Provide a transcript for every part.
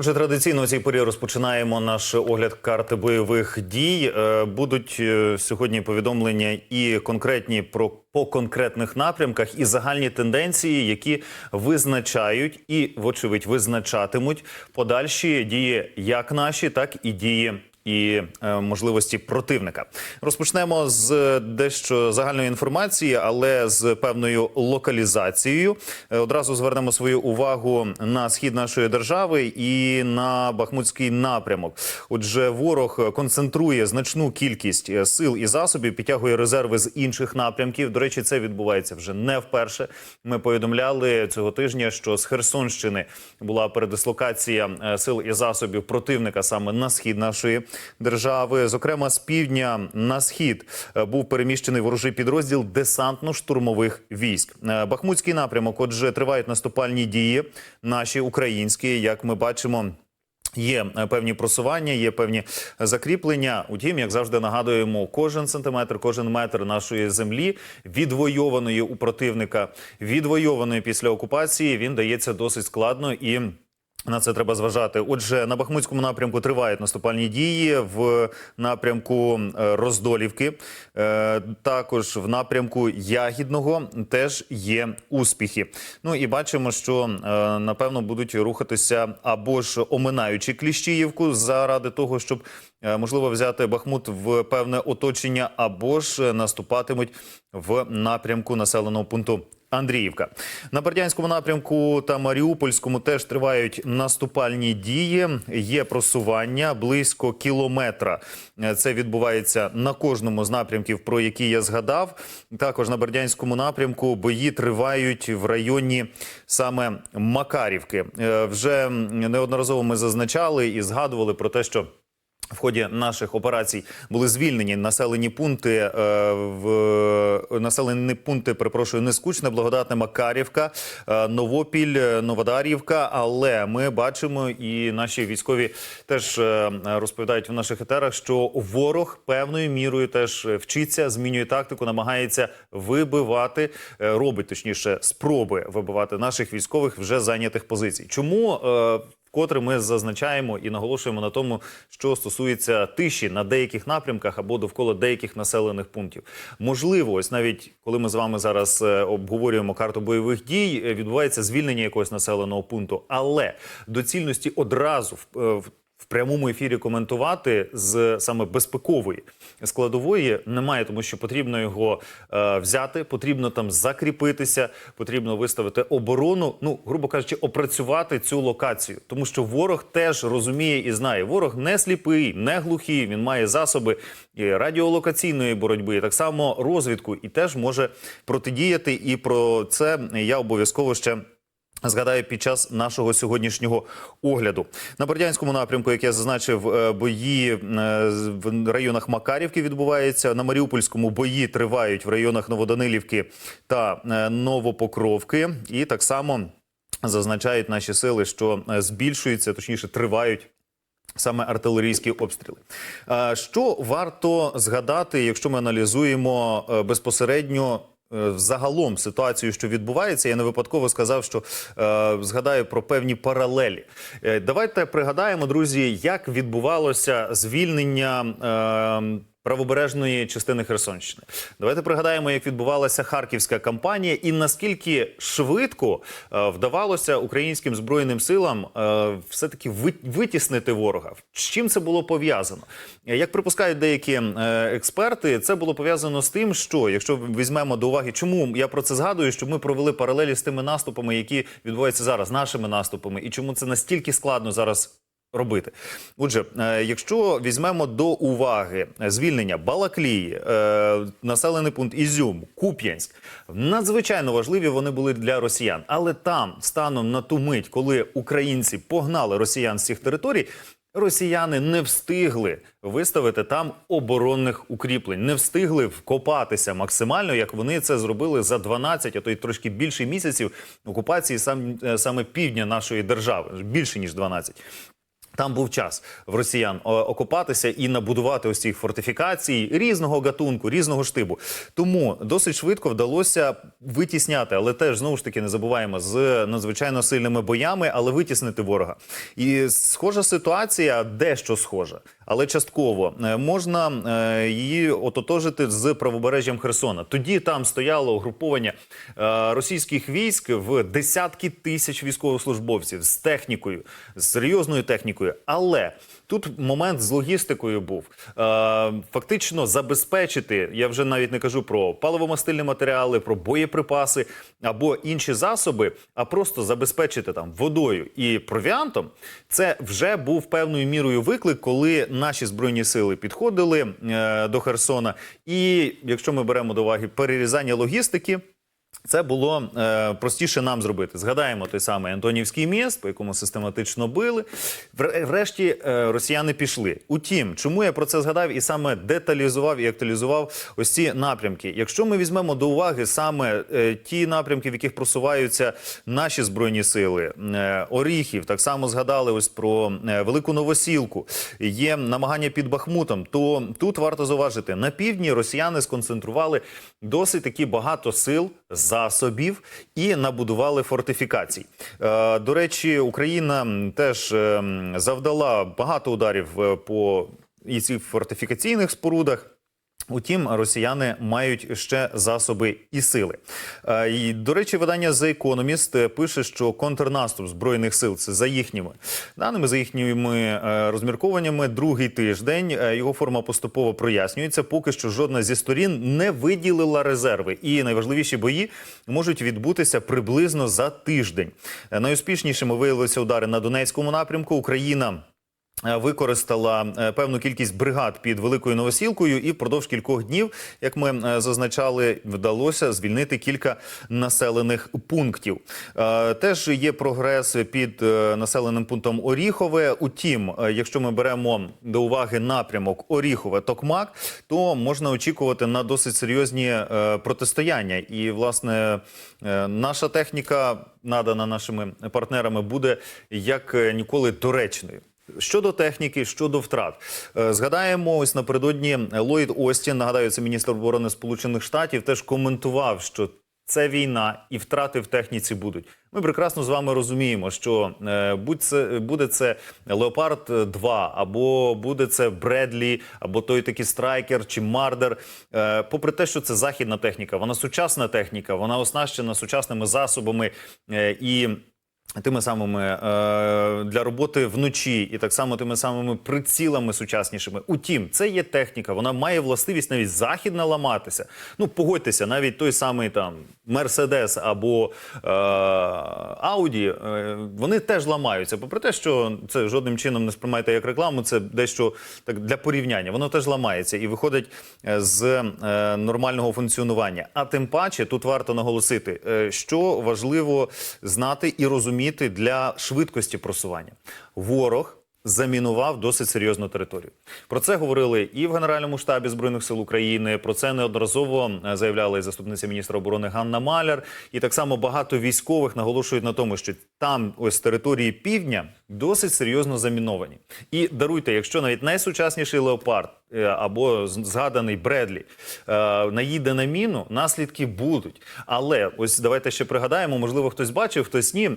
Отже, традиційно у цій порі розпочинаємо наш огляд карти бойових дій. Е, Будуть е, сьогодні повідомлення і конкретні про по конкретних напрямках, і загальні тенденції, які визначають і, вочевидь, визначатимуть подальші дії як наші, так і дії. І е, можливості противника розпочнемо з дещо загальної інформації, але з певною локалізацією. Е, одразу звернемо свою увагу на схід нашої держави і на Бахмутський напрямок. Отже, ворог концентрує значну кількість е, сил і засобів, підтягує резерви з інших напрямків. До речі, це відбувається вже не вперше. Ми повідомляли цього тижня, що з Херсонщини була передислокація е, сил і засобів противника саме на схід нашої держави. Зокрема, з півдня на схід е, був переміщений ворожий підрозділ десантно-штурмових військ. Е, Бахмутський напрямок. Отже, тривають наступальні дії, наші українські, як ми бачимо. Є е, певні просування, є певні закріплення. Утім, як завжди нагадуємо, кожен сантиметр, кожен метр нашої землі, відвойованої у противника, відвойованої після окупації, він дається досить складно і. На це треба зважати. Отже, на Бахмутському напрямку тривають наступальні дії в напрямку е, Роздолівки. Е, Також в напрямку Ягідного теж є успіхи. Ну і бачимо, що е, напевно будуть рухатися або ж оминаючи Кліщіївку заради того, щоб можливо взяти Бахмут в певне оточення, або ж наступатимуть в напрямку населеного пункту. Андріївка на Бердянському напрямку та Маріупольському теж тривають наступальні дії. Є просування близько кілометра. Це відбувається на кожному з напрямків, про які я згадав. Також на Бердянському напрямку бої тривають в районі саме Макарівки. Е, Вже неодноразово ми зазначали і згадували про те, що. В ході наших операцій були звільнені населені пункти е, в населені пункти. Перепрошую, Нескучне, Благодатне, Макарівка, е, Новопіль, е, Новодарівка. Але ми бачимо, і наші військові теж е, розповідають в наших етерах, що ворог певною мірою теж вчиться, змінює тактику, намагається вибивати, е, робить точніше спроби вибивати наших військових вже зайнятих позицій. Чому? е, Вкотре ми зазначаємо і наголошуємо на тому, що стосується тиші на деяких напрямках або довкола деяких населених пунктів. Можливо, ось навіть коли ми з вами зараз е, обговорюємо карту бойових дій, е, відбувається звільнення якогось населеного пункту, але доцільності одразу в- е, прямому ефірі коментувати з саме безпекової складової немає, тому що потрібно його е, взяти, потрібно там закріпитися, потрібно виставити оборону. Ну, грубо кажучи, опрацювати цю локацію, тому що ворог теж розуміє і знає. Ворог не сліпий, не глухий. Він має засоби і радіолокаційної боротьби, і так само розвідку, і теж може протидіяти. І про це я обов'язково ще. Згадаю під час нашого сьогоднішнього огляду на Бердянському напрямку, як я зазначив, е, бої е, в районах Макарівки відбуваються. На Маріупольському бої тривають в районах Новоданилівки та е, Новопокровки, і так само зазначають наші сили, що збільшуються, точніше тривають. Саме артилерійські обстріли. Що варто згадати, якщо ми аналізуємо безпосередньо загалом ситуацію, що відбувається? Я не випадково сказав, що е, згадаю про певні паралелі. Е, Давайте пригадаємо, друзі, як відбувалося звільнення. е, Правобережної частини Херсонщини. Давайте пригадаємо, як відбувалася харківська кампанія, і наскільки швидко е, вдавалося українським збройним силам е, все-таки ви- витіснити ворога. З чим це було пов'язано? Як припускають деякі е, експерти, це було пов'язано з тим, що якщо візьмемо до уваги, чому я про це згадую, що ми провели паралелі з тими наступами, які відбуваються зараз, нашими наступами, і чому це настільки складно зараз робити. Отже, е, якщо візьмемо до уваги звільнення Балаклії, е, населений пункт Ізюм, Куп'янськ, надзвичайно важливі вони були для росіян. Але там, станом на ту мить, коли українці погнали росіян з цих територій. Росіяни не встигли виставити там оборонних укріплень, не встигли вкопатися максимально, як вони це зробили за 12, а то й трошки більше місяців окупації сам, е, саме півдня нашої держави, більше ніж 12. Там був час в росіян о, окопатися і набудувати ось цих фортифікацій різного гатунку, різного штибу. Тому досить швидко вдалося витісняти, але теж знову ж таки не забуваємо з надзвичайно сильними боями, але витіснити ворога. І схожа ситуація, дещо схожа, але частково Е, можна е, її ототожити з правобережжям Херсона. Тоді там стояло угруповання е, російських військ в десятки тисяч військовослужбовців з технікою, з серйозною технікою. Але тут момент з логістикою був Е, фактично забезпечити. Я вже навіть не кажу про паливомастильні матеріали, про боєприпаси або інші засоби, а просто забезпечити там водою і провіантом. Це вже був певною мірою виклик, коли наші збройні сили підходили е, до Херсона. І якщо ми беремо до уваги перерізання логістики. Це було е, простіше нам зробити. Згадаємо той самий Антонівський міст, по якому систематично били. Врешті е, росіяни пішли. Утім, чому я про це згадав і саме деталізував і актуалізував ось ці напрямки. Якщо ми візьмемо до уваги саме е, ті напрямки, в яких просуваються наші збройні сили, е, Оріхів, так само згадали ось про е, велику новосілку. Є намагання під Бахмутом. То тут варто зауважити, на півдні росіяни сконцентрували досить таки багато сил, засобів і набудували фортифікацій. Е, До речі, Україна теж е, завдала багато ударів е, по і цих фортифікаційних спорудах. Утім, росіяни мають ще засоби і сили. Е, І, до речі, видання The Economist е, пише, що контрнаступ збройних сил це за їхніми даними, за їхніми е, розміркованнями. Другий тиждень його форма поступово прояснюється. Поки що жодна зі сторін не виділила резерви, і найважливіші бої можуть відбутися приблизно за тиждень. Найуспішнішими виявилися удари на Донецькому напрямку. Україна. Е, Використала е, певну кількість бригад під великою новосілкою, і впродовж кількох днів, як ми е, зазначали, вдалося звільнити кілька населених пунктів. Теж є прогрес під населеним пунктом Оріхове. Утім, якщо ми беремо до уваги напрямок Оріхове-Токмак, то можна очікувати на досить серйозні протистояння. І власне наша техніка, надана нашими партнерами, буде як ніколи доречною. Щодо техніки, щодо втрат, Е, згадаємо ось напередодні Ллойд Остін, нагадаю, це міністр оборони Сполучених Штатів, теж коментував, що це війна і втрати в техніці будуть. Ми прекрасно з вами розуміємо, що е, будь це буде це Леопард 2 або буде це Бредлі, або той такий страйкер чи Мардер. Е, попри те, що це західна техніка, вона сучасна техніка, вона оснащена сучасними засобами е, і. Тими самими е, для роботи вночі, і так само тими самими прицілами сучаснішими. Утім, це є техніка. Вона має властивість навіть західна ламатися. Ну погодьтеся, навіть той самий там Мерседес або е, Ауді, е, вони теж ламаються. Попри те, що це жодним чином не сприймайте як рекламу, це дещо так для порівняння. Воно теж ламається і виходить е, з е, нормального функціонування. А тим паче тут варто наголосити, е, що важливо знати і розуміти для швидкості просування. Ворог. Замінував досить серйозну територію. Про це говорили і в Генеральному штабі збройних сил України. Про це неодноразово е, заявляла і заступниця міністра оборони Ганна Маляр. І так само багато військових наголошують на тому, що там, ось території півдня, досить серйозно заміновані. І даруйте, якщо навіть найсучасніший леопард е, або згаданий Бредлі е, наїде на міну, наслідки будуть. Але ось давайте ще пригадаємо, можливо, хтось бачив, хтось ні.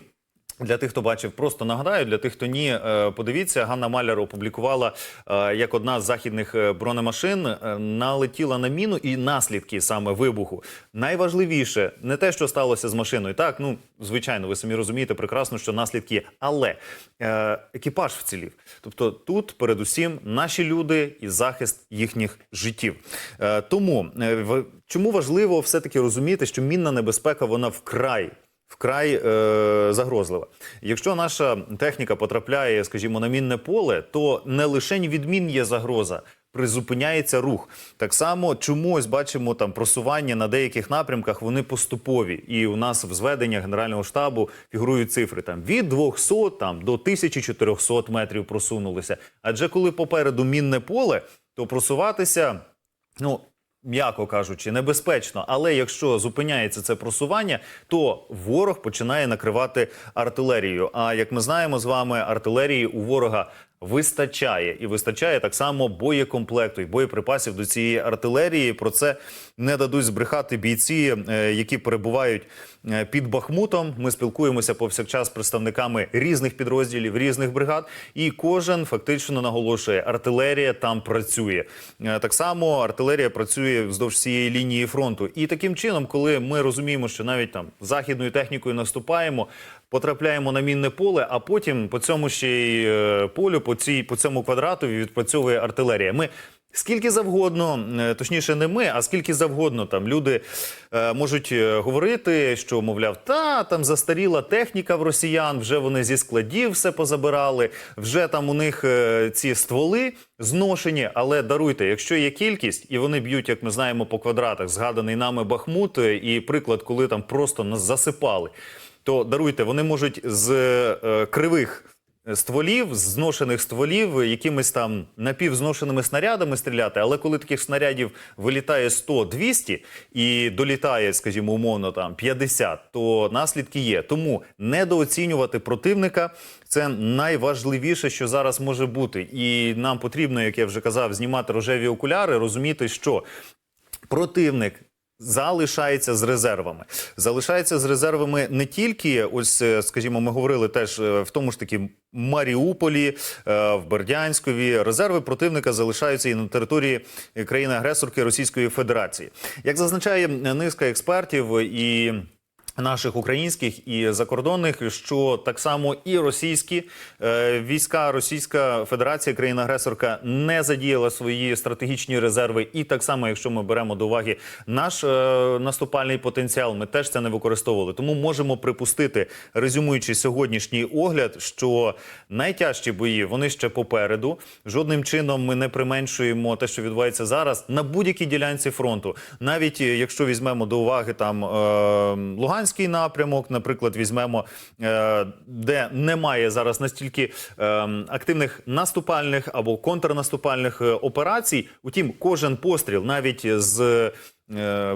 Для тих, хто бачив, просто нагадаю. Для тих, хто ні, е, подивіться, Ганна Маляр опублікувала, е, як одна з західних е, бронемашин налетіла на міну і наслідки саме вибуху. Найважливіше не те, що сталося з машиною. Так, ну звичайно, ви самі розумієте прекрасно, що наслідки але екіпаж вцілів. Тобто тут, передусім, наші люди і захист їхніх життів. Тому чому важливо все таки розуміти, що мінна небезпека вона вкрай вкрай е, загрозлива. Якщо наша техніка потрапляє, скажімо, на мінне поле, то не лише від мін є загроза. Призупиняється рух. Так само чомусь бачимо там просування на деяких напрямках, вони поступові. І у нас в зведеннях Генерального штабу фігурують цифри там від 200 там, до 1400 метрів просунулися. Адже коли попереду мінне поле, то просуватися ну, М'яко кажучи, небезпечно, але якщо зупиняється це просування, то ворог починає накривати артилерію. А як ми знаємо з вами, артилерії у ворога вистачає і вистачає так само боєкомплекту і боєприпасів до цієї артилерії. Про це не дадуть збрехати бійці, е, які перебувають е, під Бахмутом. Ми спілкуємося повсякчас з представниками різних підрозділів, різних бригад, і кожен фактично наголошує, артилерія там працює. Е, Так само артилерія працює вздовж цієї лінії фронту. І таким чином, коли ми розуміємо, що навіть там західною технікою наступаємо, потрапляємо на мінне поле, а потім по цьому ще й е, полю, по цій по цьому квадратові відпрацьовує артилерія. Ми Скільки завгодно, е, точніше, не ми, а скільки завгодно там люди е, можуть говорити, що мовляв, та там застаріла техніка в росіян, вже вони зі складів все позабирали, вже там у них ці стволи зношені. Але даруйте, якщо є кількість, і вони б'ють, як ми знаємо, по квадратах, згаданий нами Бахмут, і приклад, коли там просто нас засипали, то даруйте, вони можуть з е, кривих стволів, зношених стволів, якимись там напівзношеними снарядами стріляти. Але коли таких снарядів вилітає 100-200 і долітає, скажімо, умовно там 50, то наслідки є. Тому недооцінювати противника це найважливіше, що зараз може бути. І нам потрібно, як я вже казав, знімати рожеві окуляри, розуміти, що противник. Залишається з резервами. Залишається з резервами не тільки, ось, е, скажімо, ми говорили теж е, в тому ж таки Маріуполі, е, в Бердянськові. Резерви противника залишаються і на території країни-агресорки Російської Федерації. Як зазначає низка експертів і Наших українських і закордонних, що так само і російські е, війська, Російська Федерація, країна-агресорка, не задіяла свої стратегічні резерви. І так само, якщо ми беремо до уваги наш е, наступальний потенціал, ми теж це не використовували. Тому можемо припустити, резюмуючи сьогоднішній огляд, що найтяжчі бої вони ще попереду. Жодним чином ми не применшуємо те, що відбувається зараз на будь-якій ділянці фронту, навіть е, якщо візьмемо до уваги там е, Луганський напрямок, наприклад, візьмемо, е, де немає зараз настільки е, активних наступальних або контрнаступальних е, операцій. Утім, кожен постріл, навіть з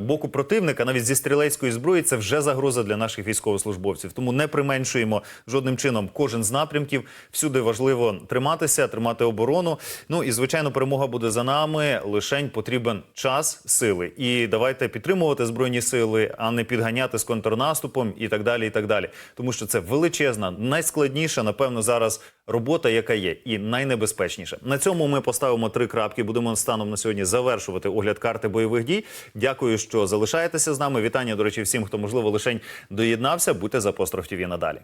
боку противника, навіть зі стрілецької зброї, це вже загроза для наших військовослужбовців. Тому не применшуємо жодним чином кожен з напрямків. Всюди важливо триматися, тримати оборону. Ну і звичайно, перемога буде за нами. Лишень потрібен час, сили. І давайте підтримувати збройні сили, а не підганяти з контрнаступом і так далі. І так далі. Тому що це величезна, найскладніша, напевно, зараз робота, яка є, і найнебезпечніша. На цьому ми поставимо три крапки. Будемо станом на сьогодні завершувати огляд карти бойових дій. Дякую, що залишаєтеся з нами. Вітання, до речі, всім, хто можливо лишень доєднався. Будьте за апостроф ТВ надалі.